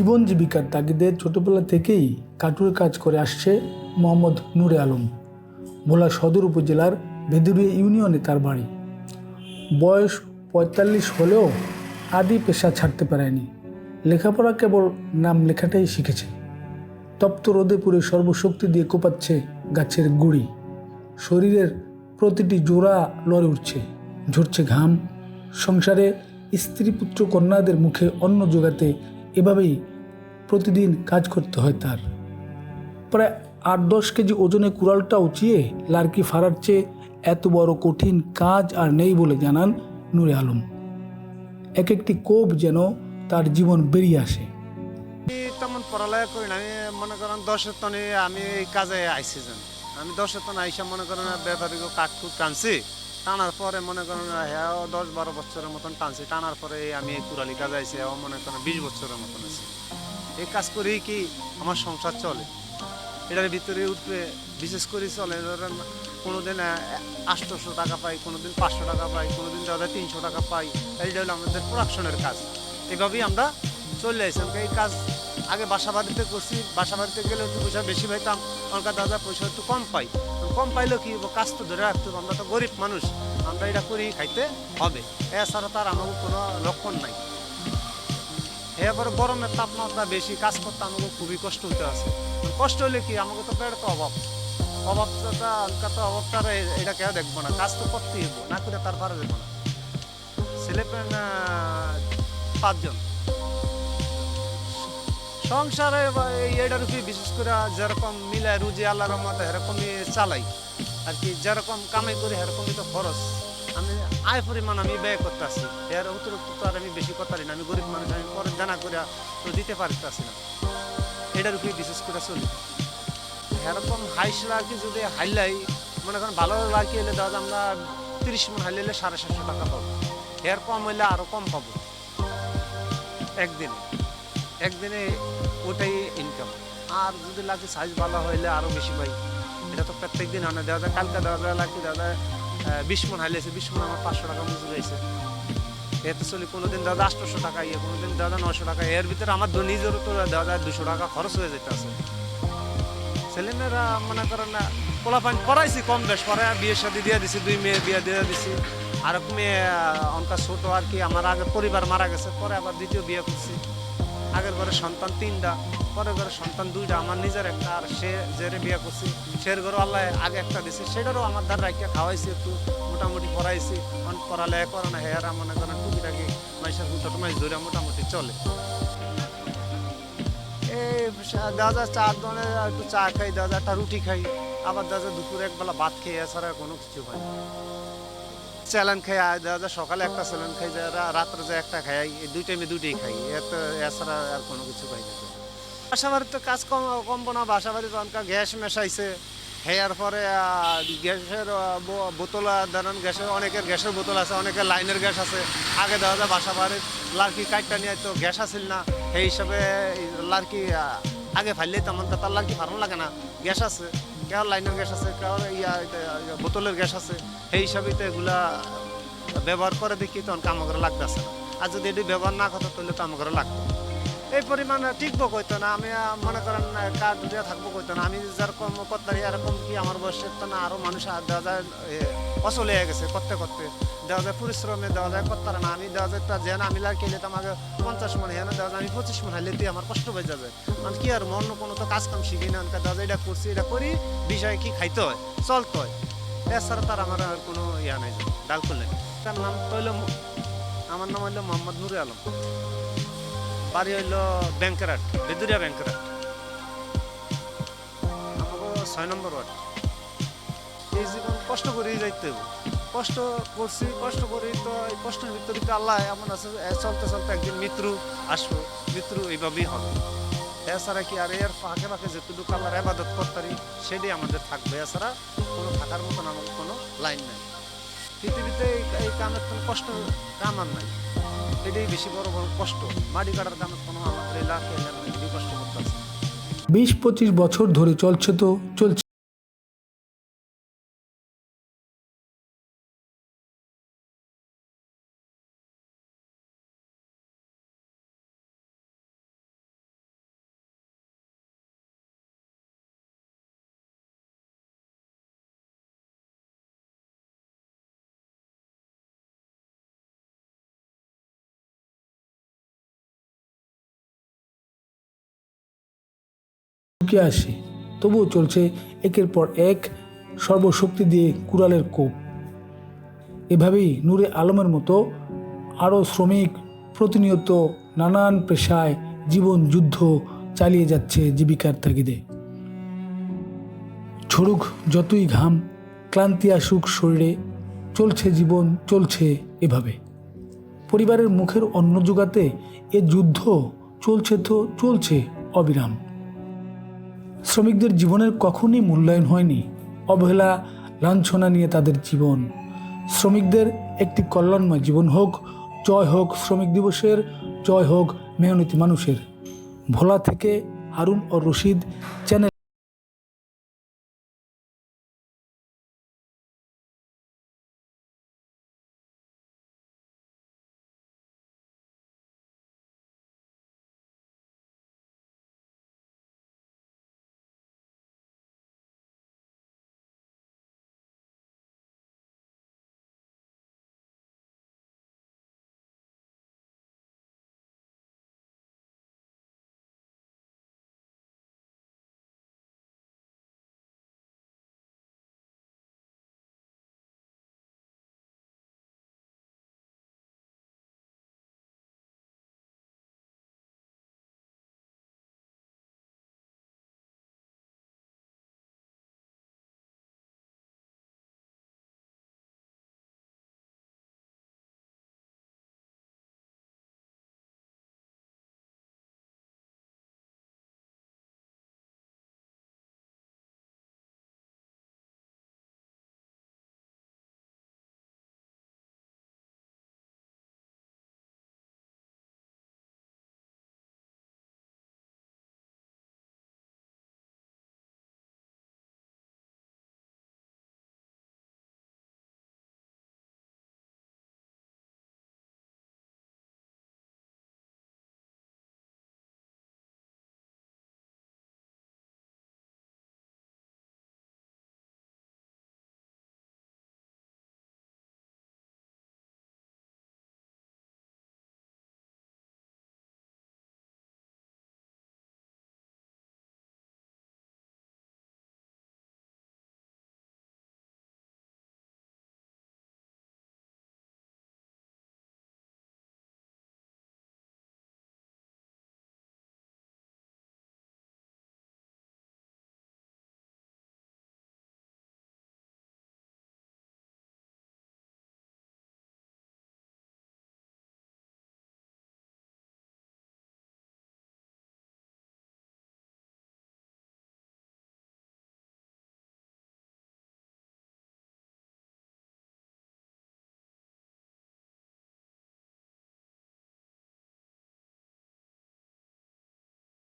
জীবন জীবিকার তাগিদে ছোটবেলা থেকেই কাটুরে কাজ করে আসছে মোহাম্মদ নূরে আলম, ভোলা সদর উপজেলার ভেদুরিয়া ইউনিয়নে তার বাড়ি। বয়স পঁয়তাল্লিশ হলেও আদি পেশা ছাড়তে পারেনি। লেখাপড়া কেবল নাম লেখাটাই শিখেছে। তপ্ত রোদে পুরে সর্বশক্তি দিয়ে কোপাচ্ছে গাছের গুড়ি। শরীরের প্রতিটি জোড়া লড়ে উঠছে, ঝরছে ঘাম। সংসারে স্ত্রী পুত্র কন্যাদের মুখে অন্ন জোগাতে এভাবেই প্রতিদিন কাজ করতে হয় তার। প্রায় আট দশ কেজি ওজনে কুড়ালটা উঁচিয়ে লার্কি ফাড়ার চেয়ে এত বড় কঠিন কাজ আর নেই বলে জানান নূরে আলম। এক একটি কোপ যেন তার জীবন বেরিয়ে আসে। তেমন পড়ালেখা করি না। আমি মনে করেন দশের তনে আমি এই কাজে আইসি যেন। আমি দশের তনে আইসা মনে করেন ব্যাপারীকে কাঠ খুব টানছি। টানার পরে মনে করেন হ্যাঁ দশ বারো বছরের মতন টানছি। টানার পরে আমি এই কুড়ালি কাজ আইসি মনে করেন বিশ বছরের মতন আছে এই কাজ করেই কি আমার সংসার চলে। এটার ভিতরে উঠবে, বিশেষ করে চলে, ধরেন কোনোদিন আটশোশো টাকা পাই, কোনোদিন পাঁচশো টাকা পাই, কোনোদিন দাদা তিনশো টাকা পাই এইটা হলো আমাদের প্রোডাকশনের কাজ। এভাবেই আমরা চলে আসলাম এই কাজ আগে বাসা বাড়িতে করছি, বাসা বাড়িতে গেলে একটু পয়সা বেশি পাইতাম অনকা দাদা পয়সা একটু কম পাই। কম পাইলেও কি কাজ তো ধরে রাখতে। আমরা তো গরিব মানুষ, আমরা এটা করি খাইতে হবে। এছাড়া তার আমাকে কোনো লক্ষণ নাই। এবারে গরমের তাপমাত্রা বেশি, কাজ করতে আমাকে খুবই কষ্ট হতে আছে। কষ্ট হলে কি, আমাকে তো পেট তো অভাব। অভাবটা তো অভাবটা এটা কেউ দেখব না। কাজ তো করতেই হব না করে তার পারা যাব না ছেলে পাঁচজন। সংসারে বা এই এটার উপরে বিশেষ করে যেরকম মিলায় রুজি, আল্লাহর মতো এরকমই চালাই। আর কি, যেরকম কামাই করি এরকমই তো খরচ। আমি আয় পরিমাণ আমি ব্যয় করতে আসি এর অতিরিক্ত তো আর আমি বেশি করতে না। আমি গরিব মানুষ, আমি পরে জানা করে তো দিতে পারতেছি না। এটার উপরে বিশেষ করে চলি। এরকম হাইস লার্কি যদি হাইলাই, মনে করেন ভালো লার্কি এলে দাদা আমরা তিরিশ মন হাইলে সাড়ে সাতশো টাকা পাবো। এর কম হইলে আরও কম পাবো। একদিনে একদিনে ওটাই ইনকাম আর যদি লাগে সাইজ ভালো হইলে আরও বেশি পাই। এটা তো প্রত্যেক দিন আনা দেওয়া যায় কালকে দেওয়া যায় লাগে দেওয়া যায় বিশ মন হাইলেছে বিশ মন আমার পাঁচশো টাকা মজুরি হয়েছে। এতে চলি, কোনোদিন দাদা আটশোশো টাকা ইয়ে কোনোদিন দাদা নশো টাকা, এর ভিতরে আমার তো নিজেরও তো দাদা দুশো টাকা খরচ হয়ে যেতে আছে ছেলেমেয়েরা মনে করেন না পোলাপান পড়াইছি কম বেশ, পরে বিয়ে শাদি দিয়ে দিছি, দুই মেয়ে বিয়ে দিয়ে দিছি। আর মেয়ে অনকা ছোট আর কি, আমার আগে পরিবার মারা গেছে, পরে আবার দ্বিতীয় বিয়ে করছি। আগের ঘরে সন্তান তিনটা, পরের ঘরে সন্তান দুইটা, আমার নিজের একটা, আর সে জেরে বিয়ে করছি, সের ঘরে আল্লাহ আগে একটা দিছে, সেটারও আমার দ্বার রাখিয়া খাওয়াইছি একটু, মোটামুটি পড়াইছি অন পড়ালেখা করে না হেয়ারা মনে করেন টুকিটাকি মাইসের হুটো মাইস ধরে মোটামুটি চলে। এই যায় চার দনে একটু চা খাই যায় একটা রুটি খাই, আবার দেওয়া যায় দুপুরে একবেলা ভাত খেয়ে এছাড়া কোনো কিছু হয় না। চ্যালেন খাই দেওয়া যায় সকালে একটা চ্যালেন খাই যারা রাত্রে যায় একটা খাই এই দুই টাইমে দুইটাই খাই এত এছাড়া আর কোনো কিছু খাই না। বাসা বাড়িতে কাজ কম কম না বাসা বাড়িতে অনকা গ্যাস মেশাইছে হেয়ার পরে গ্যাসের বোতল ধরেন গ্যাসের অনেকের গ্যাসের বোতল আছে অনেকের লাইনের গ্যাস আছে আগে দেওয়া যায় বাসা বাড়ির লার্কি কাটটা নিয়ে তো গ্যাস আসিল না সেই হিসাবে লার্কি আগে ফাইলেই তেমন তো তার লার্কি ফার্ম লাগে না গ্যাস আছে। কেউ লাইনের গ্যাস আছে কেউ ইয়া বোতলের গ্যাস আছে। সেই হিসাবে তো এগুলা ব্যবহার করে দেখি তখন কাম করে লাগতেছে না। আর যদি এটি ব্যবহার না করতো, তাহলে কাম করে লাগতো এই পরিমাণ টিকবো কইতো না, আমি মনে করেন কাজ দিয়ে থাকব কইতো না। আমি যার যেরকম করতে এরকম কি আমার বয়সের তো না, আরও মানুষ দেওয়া যায় অচল হয়ে গেছে করতে করতে। দেওয়া যায় পরিশ্রমে, দেওয়া যায় করতে না, আমি দেওয়া যায় তা যে না, আমি লাগাইলে তো আমাকে পঞ্চাশ মনে হ্যাঁ দেওয়া যায়, আমি পঁচিশ মনে হাইলে তুই আমার কষ্ট হয়ে যাবে। মানে কি আর অন্য কোনো তো কাজ কাম শিখি না দেওয়া যায় এটা করছি, এটা করি, বিষয় কি খাইতে হয়, চলতে হয়। এছাড়া তার আমার আর কোনো ইয়া নাই, ডাল করলে তার নাম হইল আমার নাম হইল মোহাম্মদ নুরে আলম। বাড়ি হইল ব্যাংকেরাট বেদুরিয়া ব্যাংকেরাট ছয় নম্বর ওয়ার্ড। এই জীবন কষ্ট করেই যাইতে হবে কষ্ট করছি, কষ্ট করি তো এই কষ্টের ভিতরে আল্লাহ এমন আছে চলতে চলতে একদিন মৃত্যু আসব, মৃত্যু এইভাবেই হবে। এছাড়া কি আর এর ফাঁকে ফাঁকে যেটুকু আল্লাহর আবাদত করতারি সেটাই আমাদের থাকবে। এছাড়া কোনো থাকার মতন আমার কোনো লাইন নাই। পৃথিবীতে এই কামের কোনো কষ্ট কাম আর নাই। এটাই বেশি বড় বড় কষ্ট। মাটি কাটার কামের কোনো আমাদের এলাকায় কষ্ট করতে বিশ পঁচিশ বছর ধরে চলছে তো, চলছে। ঝুঁকে আসে, তবুও চলছে একের পর এক সর্বশক্তি দিয়ে কুড়ালের কোপ। এভাবেই নূরে আলমের মতো আরও শ্রমিক প্রতিনিয়ত নানান পেশায় জীবন যুদ্ধ চালিয়ে যাচ্ছে জীবিকার তাগিদে। ছড়ুক যতই ঘাম, ক্লান্তি আসুক শরীরে, চলছে জীবন, চলছে এভাবে। পরিবারের মুখের অন্ন জোগাতে এ যুদ্ধ চলছে তো চলছে অবিরাম। শ্রমিকদের জীবনের কখনই মূল্যায়ন হয়নি। অবহেলা, লাঞ্ছনা নিয়ে তাদের জীবন। শ্রমিকদের একটি কল্যাণময় জীবন হোক, জয় হোক শ্রমিক দিবসের, জয় হোক মেহনতি মানুষের। ভোলা থেকে হারুন ও রশিদ, চ্যানেল